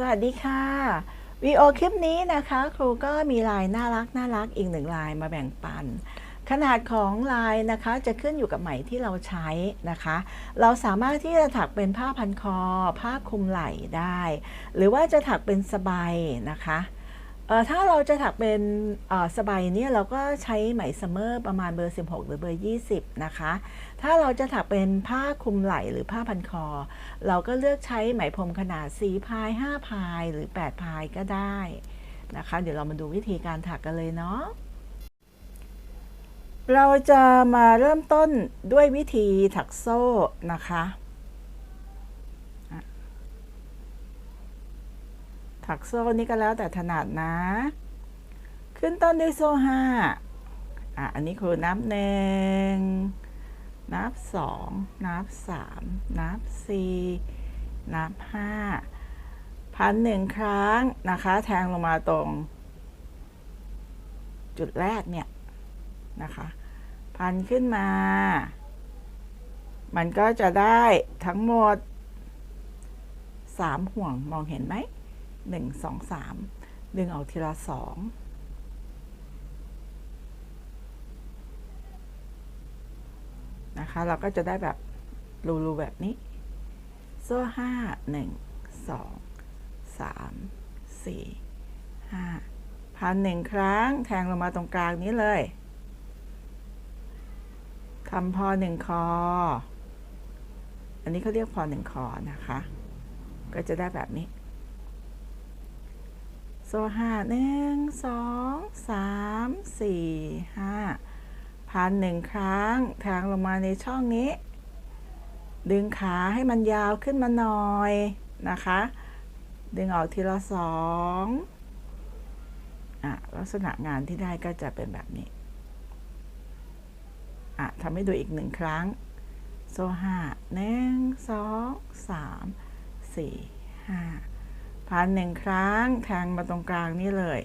สวัสดีค่ะวีโอคลิปนี้นะคะ ครูก็มีลายน่ารักน่ารักอีกหนึ่งลายมาแบ่งปัน ขนาดของลายนะคะจะขึ้นอยู่กับไหมที่เราใช้นะคะ เราสามารถที่จะถักเป็นผ้าพันคอ ผ้าคลุมไหล่ได้ หรือว่าจะถักเป็นสบายนะคะถ้าเราจะถักเป็นสบายเนี่ยเราก็ใช้ไหมซัมเมอร์ประมาณเบอร์ 16 หรือเบอร์ 20 นะคะ ถ้าเราจะถักเป็นผ้าคลุมไหล่หรือผ้าพันคอ เราก็เลือกใช้ไหมพรมขนาด4พาย5พายหรือ 8 พายก็ได้นะคะ เดี๋ยวเรามาดูวิธีการถักกันเลยเนาะเราจะมาเริ่มต้นด้วยวิธีถักโซ่นะคะ ถักโซ่นี่ก็แล้วแต่ถนัดนะ ขึ้นต้นด้วยโซ่ห้าอะอันนี้คือนับหนึ่ง 2 นับ 3 นับ 4 นับ 5 พันหนึ่งครั้งนะคะ แทงลงมาตรง จุดแรกเนี่ยนะคะ พันขึ้นมา มันก็จะได้ทั้งหมด 3 ห่วงมองเห็นไหม 1 2 3 ดึงออกทีละ 2 นะคะ เราก็จะได้แบบรูๆแบบนี้ โซ่ห้าหนึ่งสองสามสี่ห้าพันหนึ่งครั้งแทงลงมาตรงกลางนี้เลยทำพอหนึ่งคอ อันนี้เขาเรียกพอหนึ่งคอนะคะ ก็จะได้แบบนี้ โซ่ห้าหนึ่งสองสามสี่ห้า พันหนึ่งครั้งแทงลงมาในช่องนี้ ดึงขาให้มันยาวขึ้นมาหน่อยนะคะ ดึงออกทีละสองอะลักษณะงานที่ได้ก็จะเป็นแบบนี้อะทำให้ดูอีกหนึ่งครั้ง โซ่ห้าหนึ่งสองสามสี่ห้าพันหนึ่งครั้งแทงมาตรงกลางนี่เลย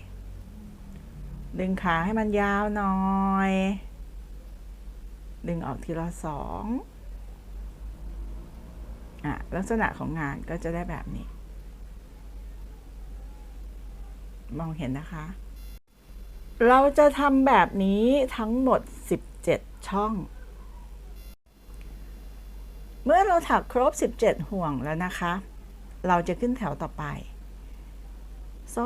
ดึงขาให้มันยาวหน่อย ดึงออกทีละสองอะลักษณะของงานก็จะได้แบบนี้ มองเห็นนะคะ เราจะทำแบบนี้ทั้งหมด 17 ช่อง เมื่อเราถักครบ 17 ห่วงแล้วนะคะ เราจะขึ้นแถวต่อไป โซ่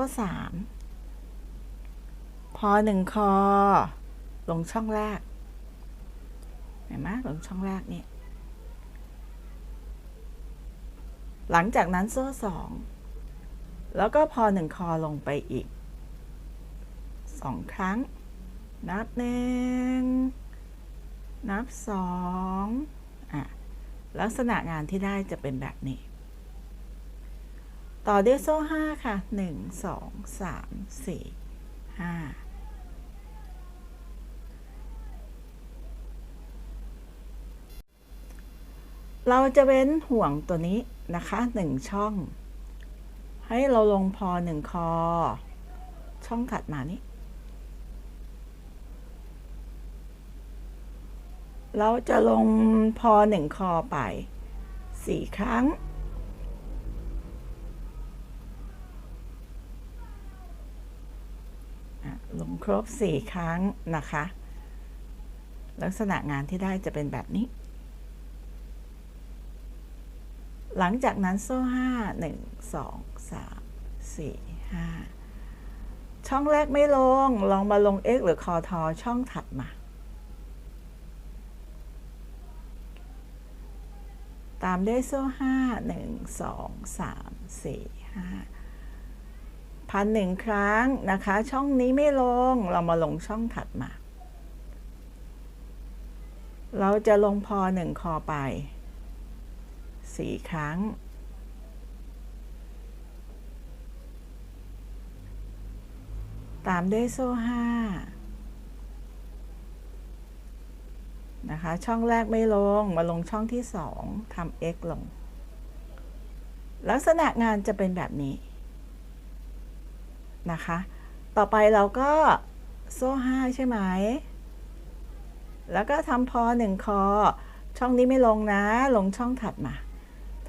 3พอหนึ่งคอ ลงช่องแรก เห็นไหมลงช่องแรกนี่หลังจากนั้นโซ่สองแล้วก็พอหนึ่งคอลงไปอีกสองครั้ง นับหนึ่งนับสองอะลักษณะงานที่ได้จะเป็นแบบนี้ ต่อด้วยโซ่ห้าค่ะหนึ่งสองสามสี่ห้า เราจะเว้นห่วงตัวนี้นะคะหนึ่งช่อง ให้เราลงพอหนึ่งคอ ช่องถัดมานี้ เราจะลงพอหนึ่งคอไปสี่ครั้งลงครบสี่ครั้งนะคะ ลักษณะงานที่ได้จะเป็นแบบนี้ หลังจากนั้นโซ่ห้าหนึ่งสองสามสี่ห้าช่องแรกไม่ลง ลองมาลง x หรือคอทอช่องถัดมา ตามด้วยโซ่ห้าหนึ่งสองสามสี่ห้าพันหนึ่งครั้งนะคะ ช่องนี้ไม่ลง เรามาลงช่องถัดมา เราจะลงพอหนึ่งคอไป สี่ครั้ง ตามด้วยโซ่ห้านะคะ ช่องแรกไม่ลง มาลงช่องที่สองทำ x ลง ลักษณะงานจะเป็นแบบนี้นะคะ ต่อไปเราก็โซ่ห้าใช่ไหม แล้วก็ทำพอหนึ่งคอ ช่องนี้ไม่ลงนะ ลงช่องถัดมา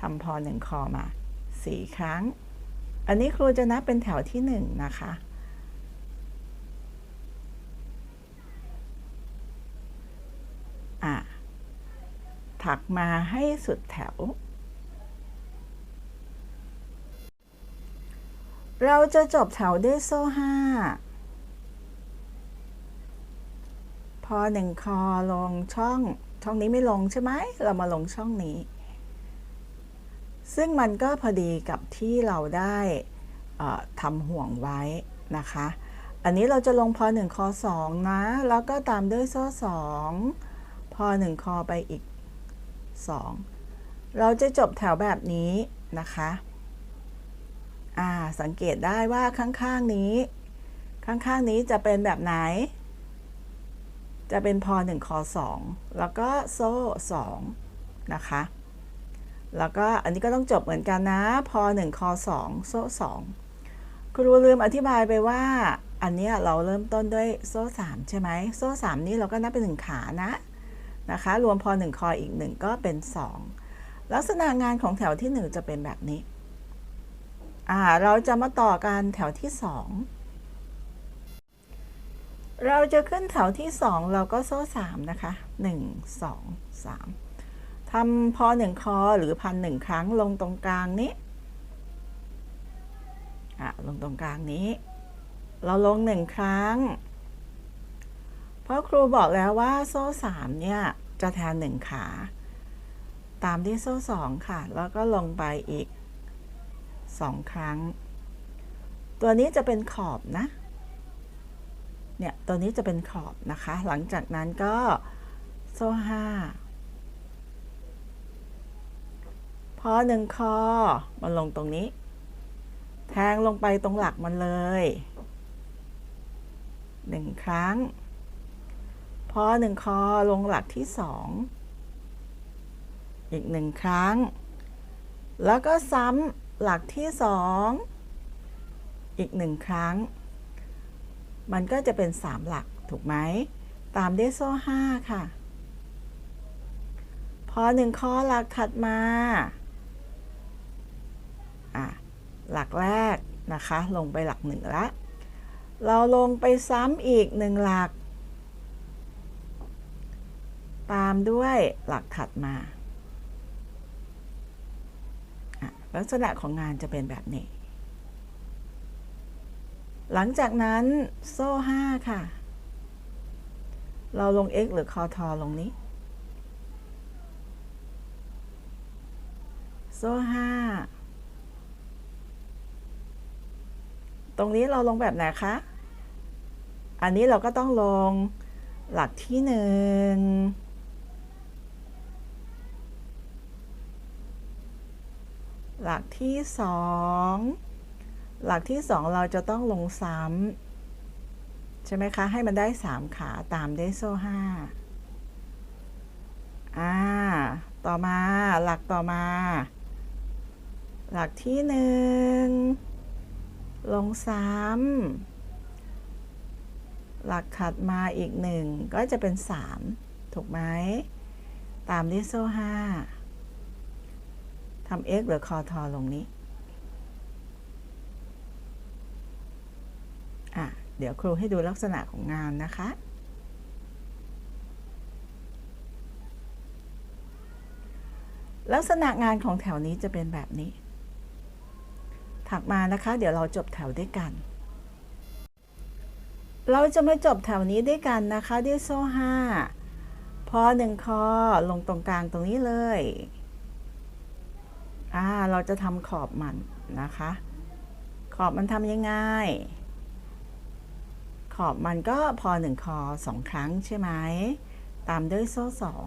ทำพอหนึ่งคอมาสี่ครั้ง อันนี้ครูจะนับเป็นแถวที่หนึ่งนะคะ อะ ถักมาให้สุดแถว เราจะจบแถวด้วยโซ่ห้าพอหนึ่งคอลงช่อง ช่องนี้ไม่ลงใช่ไหม เรามาลงช่องนี้ ซึ่งมันก็พอดีกับที่เราได้ทำห่วงไว้นะคะ อันนี้เราจะลงพอหนึ่งคอสองนะ แล้วก็ตามด้วยโซ่สองพอหนึ่งคอไปอีกสองเราจะจบแถวแบบนี้นะคะอ่าสังเกตได้ว่าข้างๆนี้ ข้างๆนี้จะเป็นแบบไหน จะเป็นพอ1คอ2แล้วก็โซ่2นะคะ แล้วก็อันนี้ก็ต้องจบเหมือนกันนะพอ1คอ2โซ่2ครูลืมอธิบายไปว่า อันเนี้ยเราเริ่มต้นด้วยโซ่3ใช่ไหมโซ่3นี้เราก็นับเป็น1ขานะนะคะ รวมพอ1คออีก 1 ก็เป็น 2 ลักษณะงานของแถวที่ 1 จะเป็นแบบนี้อ่าเราจะมาต่อกันแถวที่ 2 เราจะขึ้นแถวที่ 2 เราก็โซ่3นะคะ 1 2 3 ทำพอ1คอหรือพันหนึ่งครั้งลงตรงกลางนี้อะลงตรงกลางนี้ เราลง1ครั้ง เพราะครูบอกแล้วว่าโซ่3เนี่ยจะแทน1ขา ตามที่โซ่2ค่ะ แล้วก็ลงไปอีก2ครั้ง ตัวนี้จะเป็นขอบนะ เนี่ย ตัวนี้จะเป็นขอบนะคะ หลังจากนั้นก็โซ่ห้า พอหนึ่งคอมันลงตรงนี้ แทงลงไปตรงหลักมันเลยหนึ่งครั้ง พอหนึ่งคอลงหลักที่สองอีกหนึ่งครั้ง แล้วก็ซ้ำหลักที่สองอีกหนึ่งครั้ง มันก็จะเป็น3หลักถูกไหม ตามด้วยโซ่5ค่ะ พอหนึ่งข้อหลักถัดมา อะหลักแรกนะคะลงไปหลักหนึ่งละ เราลงไปซ้ำอีกหนึ่งหลัก ตามด้วยหลักถัดมา ลักษณะของงานจะเป็นแบบนี้ หลังจากนั้นโซ่ห้าค่ะ เราลง x หรือคอทอลงนี้ โซ่ห้า ตรงนี้เราลงแบบไหนคะ อันนี้เราก็ต้องลงหลักที่หนึ่งหลักที่สองหลักที่สองเราจะต้องลงซ้ำใช่ไหมคะ ให้มันได้สามขาตามด้โซ่ห้าอ่า ต่อมาหลักต่อมา หลักที่หนึ่ง ลงซ้ำหลักถัดมาอีกหนึ่งก็จะเป็นสามถูกไหม ตามด้วยโซ่ห้าทำ x หรือคอทอลงนี้ อะ เดี๋ยวครูให้ดูลักษณะของงานนะคะลักษณะงานของแถวนี้จะเป็นแบบนี้ ถักมานะคะ เดี๋ยวเราจบแถวด้วยกัน เราจะมาจบแถวนี้ด้วยกันนะคะด้วยโซ่ห้าพอหนึ่งคอลงตรงกลางตรงนี้เลยอ่าเราจะทำขอบมันนะคะ ขอบมันทำยังไงขอบมันก็พอหนึ่งคอสองครั้งใช่ไหม ตามด้วยโซ่สอง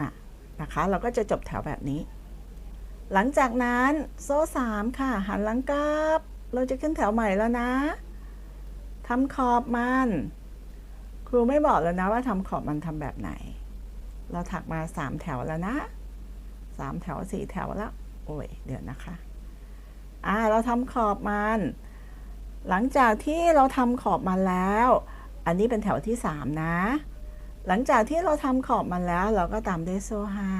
อะ นะคะ เราก็จะจบแถวแบบนี้ หลังจากนั้นโซ่สามค่ะ หันหลังกลับ เราจะขึ้นแถวใหม่แล้วนะทำขอบมัน ครูไม่บอกแล้วนะว่าทำขอบมันทำแบบไหน เราถักมาสามแถวแล้วนะสามแถวสี่แถวแล้วโอ้ยเดี๋ยวนะคะอ่าเราทำขอบมัน หลังจากที่เราทำขอบมันแล้ว อันนี้เป็นแถวที่สามนะ หลังจากที่เราทำขอบมันแล้วเราก็ตามด้วยโซ่ห้า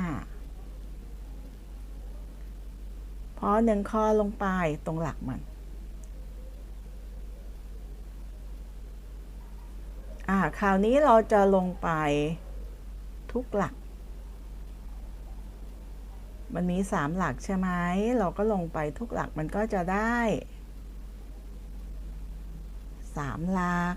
พอหนึ่งคอลงไปตรงหลักมัน อ่า คราวนี้เราจะลงไปทุกหลัก มันมีสามหลักใช่ไหม เราก็ลงไปทุกหลักมันก็จะได้สามหลัก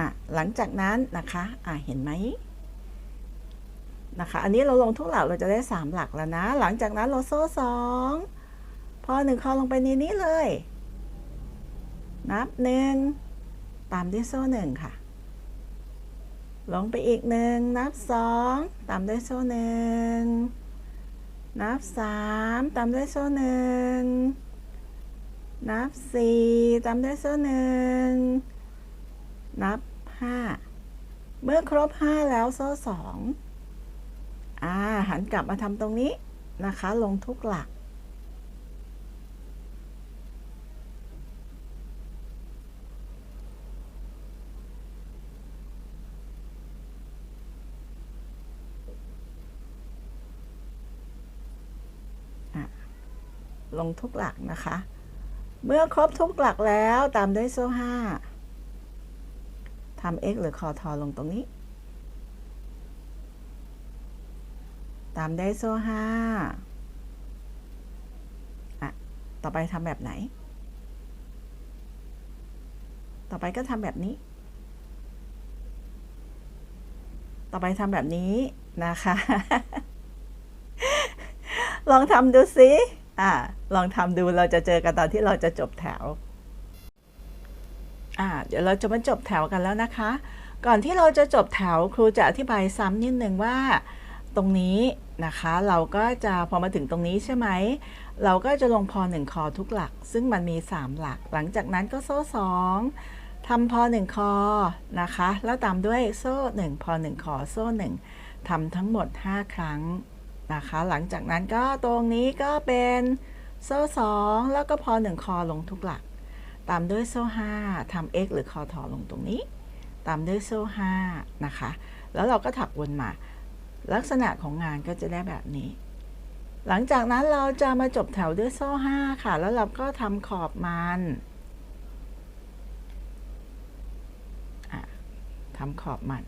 อะหลังจากนั้นนะคะอะเห็นไหมนะคะ อันนี้เราลงทุกหลักเราจะได้ 3 หลักแล้วนะ หลังจากนั้นเราโซ่สองพอหนึ่งคอลงไปในนี้เลย นับหนึ่งตามด้วยโซ่หนึ่งค่ะ ลงไปอีกหนึ่งนับสองตามด้วยโซ่หนึ่งนับสามตามด้วยโซ่หนึ่งนับสี่ตามด้วยโซ่หนึ่งนับ ห้าเมื่อครบห้าแล้วโซ่สองอ่าหันกลับมาทำตรงนี้นะคะ ลงทุกหลัก ลงทุกหลักนะคะ เมื่อครบทุกหลักแล้วตามด้วยโซ่ห้า ทำ x หรือคอทอลงตรงนี้ ตามได้โซ่ห้าอะ ต่อไปทำแบบไหน ต่อไปก็ทำแบบนี้ ต่อไปทำแบบนี้นะคะ ลองทำดูสิอ่าลองทำดูเราจะเจอกันตอนที่เราจะจบแถว อ่าเดี๋ยวเราจะมาจบแถวกันแล้วนะคะ ก่อนที่เราจะจบแถวครูจะอธิบายซ้ำนิดนึงว่า ตรงนี้นะคะเราก็จะพอมาถึงตรงนี้ใช่ไหม เราก็จะลงพอหนึ่งคอทุกหลัก ซึ่งมันมี 3 หลัก หลังจากนั้นก็โซ่สองทำพอหนึ่งคอนะคะ แล้วตามด้วยโซ่หนึ่งพอหนึ่งคอโซ่หนึ่งทำทั้งหมด 5 ครั้งนะคะ หลังจากนั้นก็ตรงนี้ก็เป็นโซ่สองแล้วก็พอหนึ่งคอลงทุกหลัก ตามด้วยโซ่ห้าทำ x หรือคอทอลงตรงนี้ ตามด้วยโซ่ห้านะคะ แล้วเราก็ถักวนมา ลักษณะของงานก็จะได้แบบนี้ หลังจากนั้นเราจะมาจบแถวด้วยโซ่ห้าค่ะ แล้วเราก็ทำขอบมันทำขอบมัน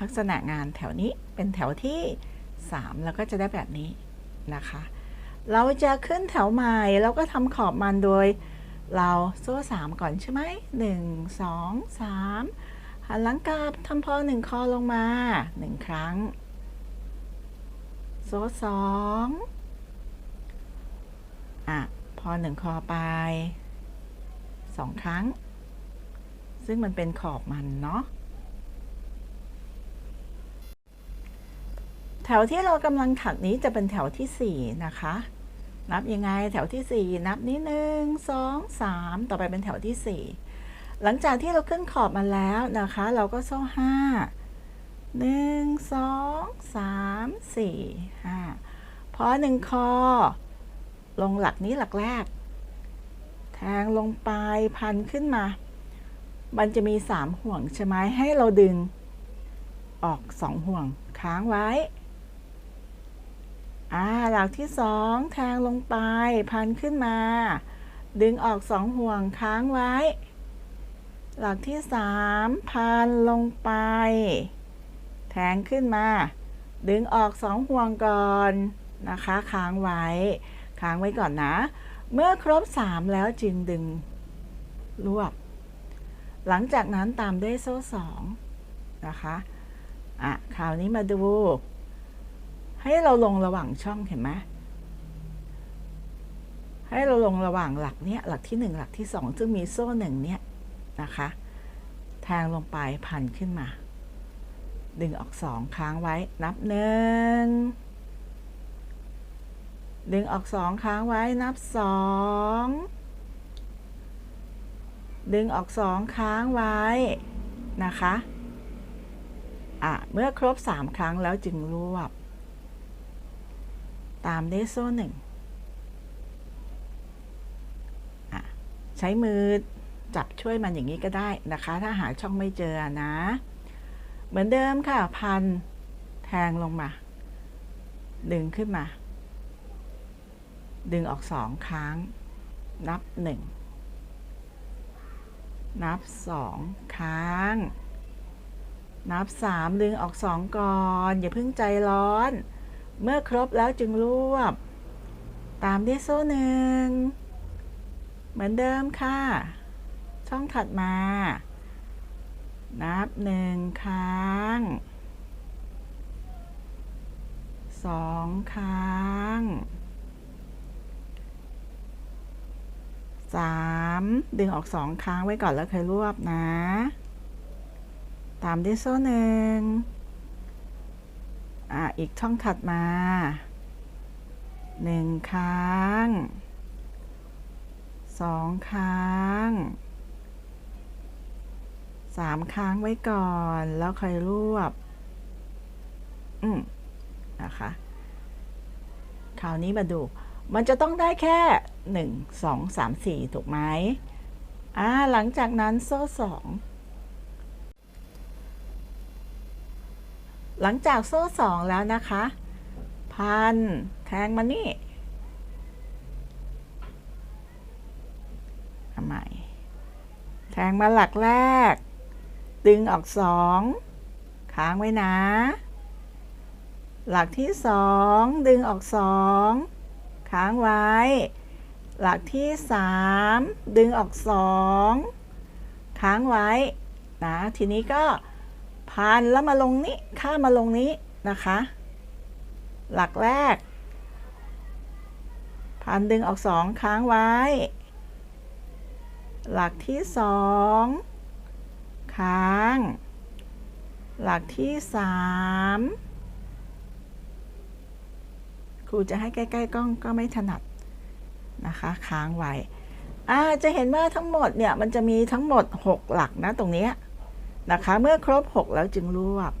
ลักษณะงานแถวนี้เป็นแถวที่ 3 แล้วก็จะได้แบบนี้นะคะ เราจะขึ้นแถวใหม่เราก็ทำขอบมันโดย เราโซ่ 3 ก่อนใช่ไหม1 2 3หันหลังกลับทำพอ1คอลงมา1ครั้ง โซ่2อะ พอ1คอไป2ครั้ง ซึ่งมันเป็นขอบมันเนาะ แถวที่เรากำลังถักนี้จะเป็นแถวที่ 4 นะคะ นับยังไงแถวที่ 4 นับนี้หนึ่งสองสามต่อไปเป็นแถวที่ 4 หลังจากที่เราขึ้นขอบมาแล้วนะคะ เราก็โซ่ห้าหนึ่งสองสามสี่ห้าพอหนึ่งคอ ลงหลักนี้หลักแรก แทงลงไปพันขึ้นมา มันจะมีสามห่วงใช่ไหมให้เราดึง ออกสองห่วงค้างไว้ อ่าหลักที่สองแทงลงไปพันขึ้นมา ดึงออกสองห่วงค้างไว้ หลักที่สามพันลงไป แทงขึ้นมา ดึงออกสองห่วงก่อนนะคะ ค้างไว้ ค้างไว้ก่อนนะ เมื่อครบสามแล้วจึงดึงรวบหลังจากนั้นตามด้วยโซ่สองนะคะ อะ คราวนี้มาดู ให้เราลงระหว่างช่องเห็นไหมให้เราลงระหว่างหลักเนี้ยหลักที่หนึ่งหลักที่สองซึ่งมีโซ่หนึ่งเนี้ยนะคะแทงลงไปพันขึ้นมา ดึงออกสองค้างไว้นับหนึ่งดึงออกสองค้างไว้นับสองดึงออกสองค้างไว้นะคะอะเมื่อครบสามครั้งแล้วจึงรวบ ตามด้วยโซ่หนึ่งใช้มือจับช่วยมันอย่างนี้ก็ได้นะคะ ถ้าหาช่องไม่เจอนะ เหมือนเดิมค่ะ พันแทงลงมา ดึงขึ้นมา ดึงออกสองครั้ง นับหนึ่ง นับสองครั้ง นับสามดึงออกสองก่อน อย่าเพิ่งใจร้อน เมื่อครบแล้วจึงรวบ ตามด้วยโซ่หนึ่ง เหมือนเดิมค่ะ ช่องถัดมา นับหนึ่งครั้งสองครั้งสามดึงออกสองครั้งไว้ก่อนแล้วค่อยรวบนะ ตามด้วยโซ่หนึ่ง อะอีกช่องถัดมาหนึ่งครั้งสองครั้งสามครั้งไว้ก่อนแล้วค่อยรวบ อืมนะคะคราวนี้มาดู มันจะต้องได้แค่หนึ่งสองสามสี่ถูกไหมอ่าหลังจากนั้นโซ่สอง หลังจากโซ่สองแล้วนะคะ พัน แทงมานี่ทำไมแทงมาหลักแรก ดึงออกสองค้างไว้นะ หลักที่สองดึงออกสองค้างไว้ หลักที่สามดึงออกสองค้างไว้นะทีนี้ก็ พันแล้วมาลงนี้ข้ามมาลงนี้นะคะ หลักแรกพันดึงออกสองค้างไว้ หลักที่สองค้าง หลักที่สามครูจะให้ใกล้ๆกล้องก็ไม่ถนัดนะคะค้างไว้อ่าจะเห็นว่าทั้งหมดเนี่ยมันจะมีทั้งหมด 6 หลักนะตรงนี้ นะคะ เมื่อครบ 6 แล้วจึงรวบ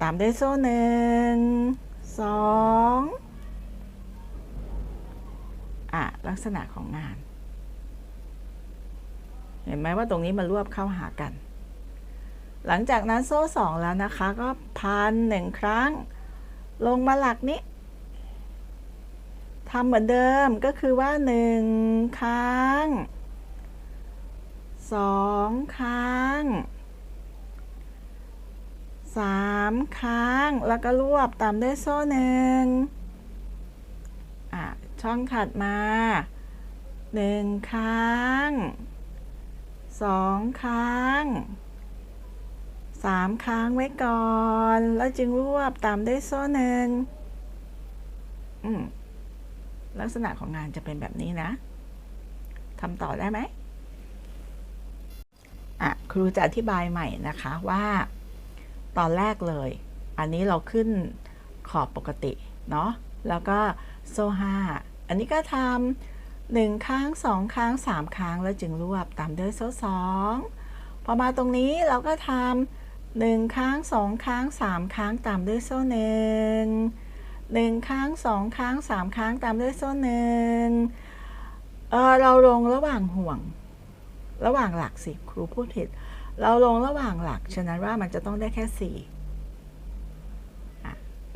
ตามด้วยโซ่หนึ่งสองอะลักษณะของงาน เห็นไหมว่าตรงนี้มันรวบเข้าหากัน หลังจากนั้นโซ่สองแล้วนะคะ ก็พันหนึ่งครั้ง ลงมาหลักนี้ทำเหมือนเดิมก็คือว่าหนึ่งครั้ง สองครั้งสามครั้งแล้วก็รวบตามด้วยโซ่หนึ่งอะช่องถัดมาหนึ่งครั้งสองครั้งสามครั้งไว้ก่อน แล้วจึงรวบตามด้วยโซ่หนึ่งลักษณะของงานจะเป็นแบบนี้นะทำต่อได้ไหม อะครูจะอธิบายใหม่นะคะว่าตอนแรกเลย อันนี้เราขึ้นขอบปกติ เนาะแล้วก็โซ่ห้าอันนี้ก็ทำหนึ่งครั้งสองครั้งสามครั้งแล้วจึงรวบตามด้วยโซ่สองพอมาตรงนี้เราก็ทำหนึ่งครั้งสองครั้งสามครั้งตามด้วยโซ่หนึ่งหนึ่งครั้งสองครั้งสามครั้งตามด้วยโซ่หนึ่งเออเราลงระหว่างห่วง ระหว่างหลักสิครูพูดผิด เราลงระหว่างหลัก ฉะนั้นว่ามันจะต้องได้แค่สี่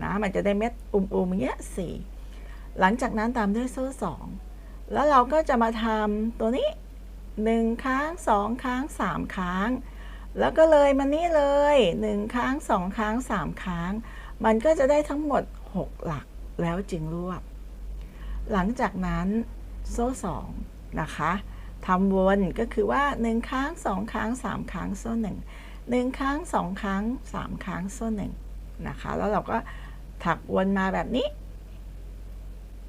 นะมันจะได้เม็ดอุ่มๆอย่างเงี้ยสี่หลังจากนั้นตามด้วยโซ่สองแล้วเราก็จะมาทำตัวนี้หนึ่งครั้งสองครั้งสามครั้ง แล้วก็เลยมานี่เลยหนึ่งครั้งสองครั้งสามครั้ง มันก็จะได้ทั้งหมด 6 หลักแล้วจึงรวบ หลังจากนั้นโซ่สองนะคะ ทำวนก็คือว่า 1 ครั้ง 2 ครั้ง 3 ครั้งโซ่หนึ่งหนึ่งครั้ง 2 ครั้ง 3 ครั้งโซ่หนึ่งนะคะ แล้วเราก็ถักวนมาแบบนี้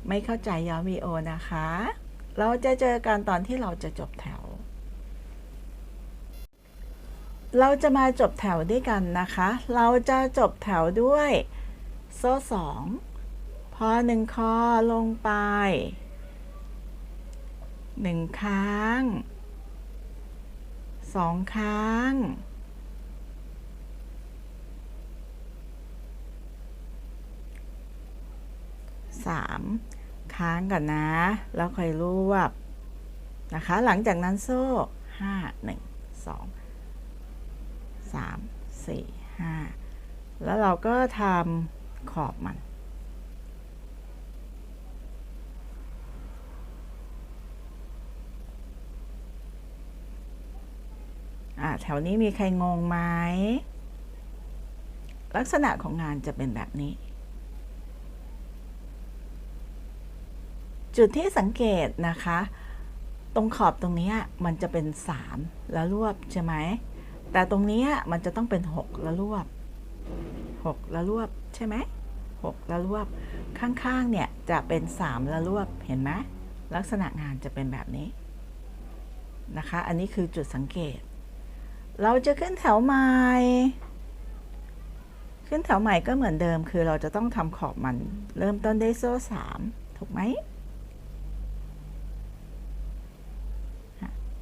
ไม่เข้าใจย้อนวีโอนะคะ เราจะเจอกันตอนที่เราจะจบแถว เราจะมาจบแถวด้วยกันนะคะ เราจะจบแถวด้วย โซ่สองพอหนึ่งคอลงไป หนึ่งครั้งสองครั้งสามค้างก่อนนะ แล้วค่อยรวบนะคะ หลังจากนั้นโซ่ห้าหนึ่งสองสามสี่ห้าแล้วเราก็ทำขอบมัน แถวนี้มีใครงงไหม ลักษณะของงานจะเป็นแบบนี้ จุดที่สังเกตนะคะ ตรงขอบตรงนี้มันจะเป็น 3 แล้วรวบใช่ไหม แต่ตรงนี้มันจะต้องเป็น 6 แล้วรวบ 6 แล้วรวบใช่ไหม6แล้วรวบ ข้างๆ เนี่ยจะเป็น 3 แล้วรวบ เห็นไหมลักษณะงานจะเป็นแบบนี้นะคะ อันนี้คือจุดสังเกต เราจะขึ้นแถวใหม่ ขึ้นแถวใหม่ก็เหมือนเดิม คือเราจะต้องทำขอบมันเริ่มต้นด้วยโซ่สามถูกไหม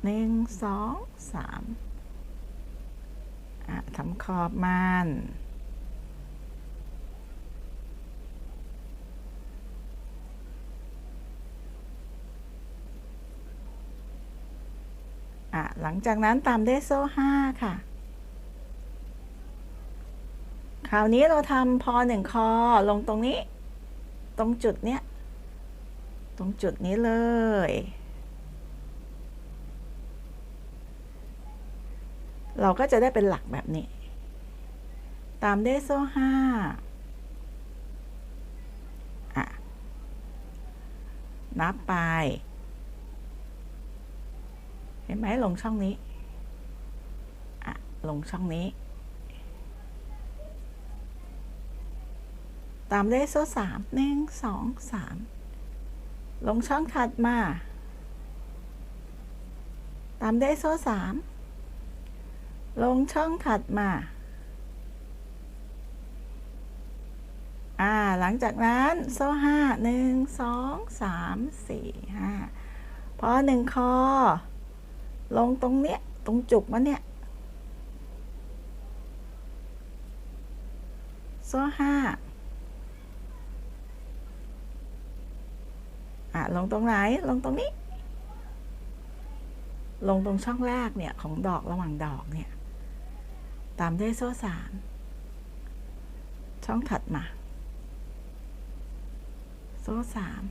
หนึ่งสองสามทำขอบมัน อะหลังจากนั้นตามด้วยโซ่ห้าค่ะ คราวนี้เราทำพอหนึ่งคอลงตรงนี้ ตรงจุดเนี้ย ตรงจุดนี้เลย เราก็จะได้เป็นหลักแบบนี้ ตามด้วยโซ่ห้าอะนับไป ห็นไหมลงช่องนี้อะลงช่องนี้ ตามด้วยโซ่สามหนึ่งสองสามลงช่องถัดมา ตามด้วยโซ่สามลงช่องถัดมาอ่าหลังจากนั้นโซ่ห้าหนึ่งสองสามสี่ห้าพอหนึ่งคอ ลงตรงเนี้ย ตรงจุกมันเนี่ยโซ่ห้าอะลงตรงไหน ลงตรงนี้ ลงตรงช่องแรกเนี่ย ของดอกระหว่างดอกเนี่ย ตามด้วยโซ่สามช่องถัดมา โซ่สาม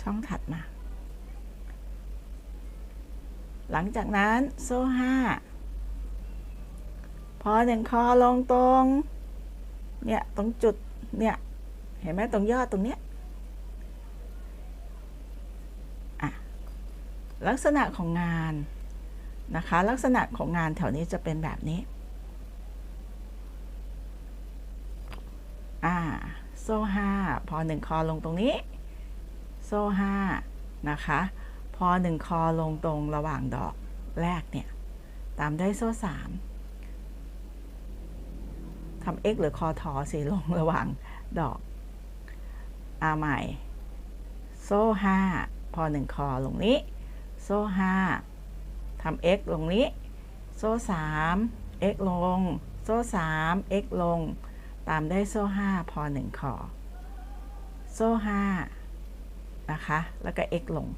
ช่องถัดมา หลังจากนั้นโซ่ห้าพอหนึ่งคอลงตรง เนี่ย ตรงจุด เนี่ย เห็นไหมตรงยอดตรงเนี้ยลักษณะของงานนะคะ ลักษณะของงานแถวนี้จะเป็นแบบนี้ อ่า โซ่ห้าพอหนึ่งคอลงตรงนี้ โซ่ห้านะคะ พอหนึ่งคอลงตรงระหว่างดอกแรกเนี่ย ตามด้วยโซ่สามทำ x หรือคอทอสีลงระหว่างดอกอาใหม่ โซ่ห้าพอหนึ่งคอลงนี้ โซ่ห้าทำ x ลงนี้ โซ่สาม x ลง โซ่สาม x ลง ตามได้โซ่ห้าพอหนึ่งคอ โซ่ห้านะคะ แล้วก็ x ลง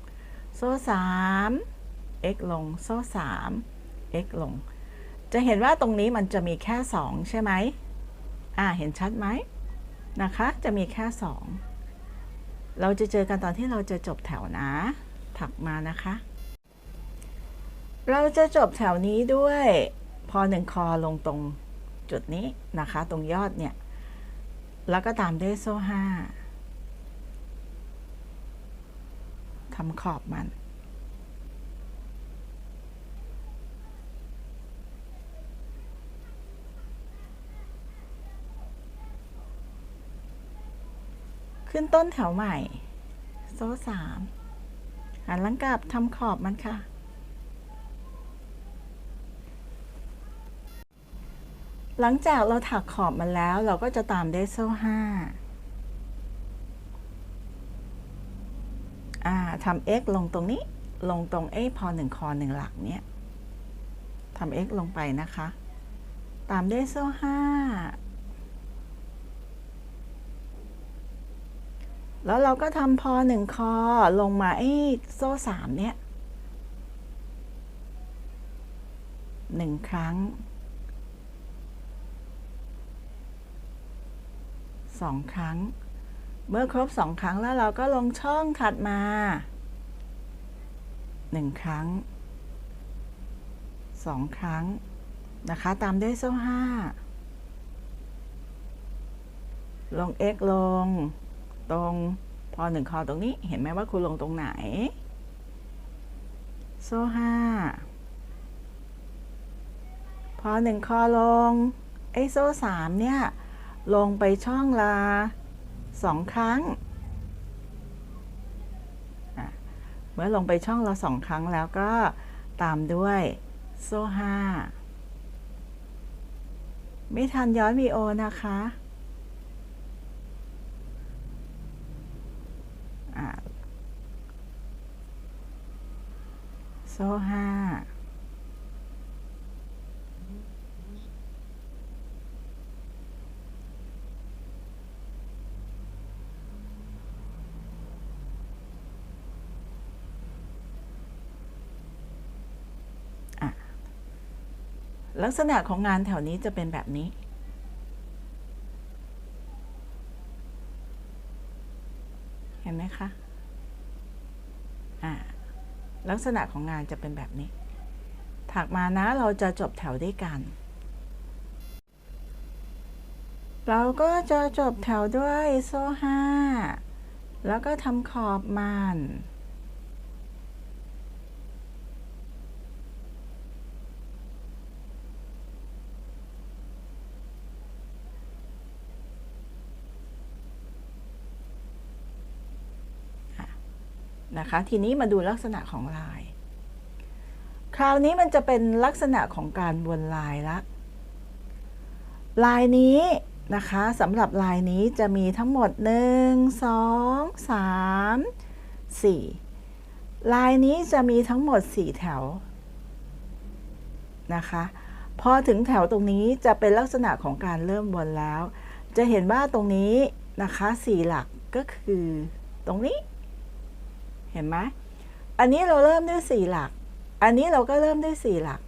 โซ่สาม x ลงโซ่สาม x ลง จะเห็นว่าตรงนี้มันจะมีแค่ 2 ใช่ไหมอ่า เห็นชัดไหมนะคะ จะมีแค่ 2 เราจะเจอกันตอนที่เราจะจบแถวนะ ถักมานะคะ เราจะจบแถวนี้ด้วย พอหนึ่งคอลงตรงจุดนี้นะคะ ตรงยอดเนี่ย แล้วก็ตามด้วยโซ่ห้า ทำขอบมัน ขึ้นต้นแถวใหม่ โซ่สามหันหลังกลับทำขอบมันค่ะ หลังจากเราถักขอบมันแล้วเราก็จะตามด้วยโซ่ห้าอ่า ทำ x ลงตรงนี้ ลงตรงเอ้พอหนึ่งคอหนึ่งหลักเนี้ยทำ x ลงไปนะคะ ตามด้วยโซ่ห้าแล้วเราก็ทำพอหนึ่งคอลงมาไอ้โซ่สามเนี่ยหนึ่งครั้งสองครั้ง เมื่อครบสองครั้งแล้วเราก็ลงช่องถัดมาหนึ่งครั้งสองครั้งนะคะ ตามด้วยโซ่ห้าลง x ลง ตรงพอหนึ่งคอตรงนี้ เห็นไหมว่าคุณลงตรงไหน โซ่ห้าพอหนึ่งคอลง ไอ้โซ่สามเนี่ย ลงไปช่องละ สองครั้ง เมื่อลงไปช่องละสองครั้งแล้วก็ตามด้วยโซ่ห้าไม่ทันย้อนวีโอนะคะอะโซ่ห้า ลักษณะของงานแถวนี้จะเป็นแบบนี้ เห็นไหมคะอ่าลักษณะของงานจะเป็นแบบนี้ ถักมานะเราจะจบแถวด้วยกัน เราก็จะจบแถวด้วยโซ่ห้า แล้วก็ทำขอบมัน นะคะ ทีนี้มาดูลักษณะของลาย คราวนี้มันจะเป็นลักษณะของการวนลายละ ลายนี้นะคะสำหรับลายนี้จะมีทั้งหมด 1 2 3 4 ลายนี้จะมีทั้งหมด 4 แถวนะคะพอถึงแถวตรงนี้จะเป็นลักษณะของการเริ่มวนแล้ว จะเห็นว่าตรงนี้นะคะสี่หลักก็คือตรงนี้ เห็นไหมอันนี้เราเริ่มด้วยสี่หลัก อันนี้เราก็เริ่มด้วยสี่หลัก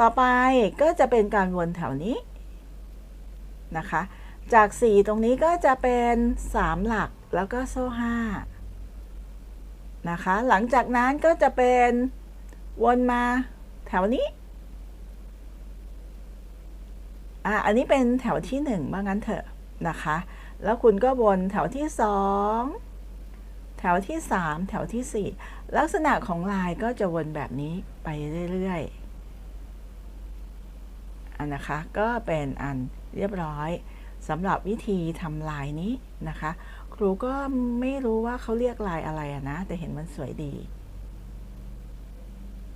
ต่อไปก็จะเป็นการวนแถวนี้นะคะ จาก 4 ตรงนี้ก็จะเป็น 3 หลักแล้วก็โซ่5นะคะ หลังจากนั้นก็จะเป็นวนมาแถวนี้อะอันนี้เป็นแถวที่1ว่างั้นเถอะนะคะ แล้วคุณก็วนแถวที่ 2 แถวที่ 3 แถวที่ 4 ลักษณะของลายก็จะวนแบบนี้ไปเรื่อยๆอันนะคะก็เป็นอันเรียบร้อยสำหรับวิธีทำลายนี้นะคะ ครูก็ไม่รู้ว่าเขาเรียกลายอะไรนะ แต่เห็นมันสวยดี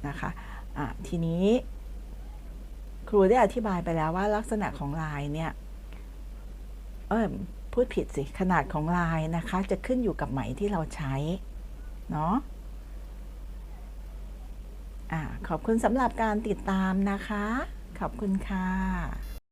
นะคะะทีนี้ ครูได้อธิบายไปแล้วว่าลักษณะของลายเนี่ยเออ พูดผิดสิ ขนาดของลายนะคะ จะขึ้นอยู่กับไหมที่เราใช้ เนาะขอบคุณสำหรับการติดตามนะคะ ขอบคุณค่ะ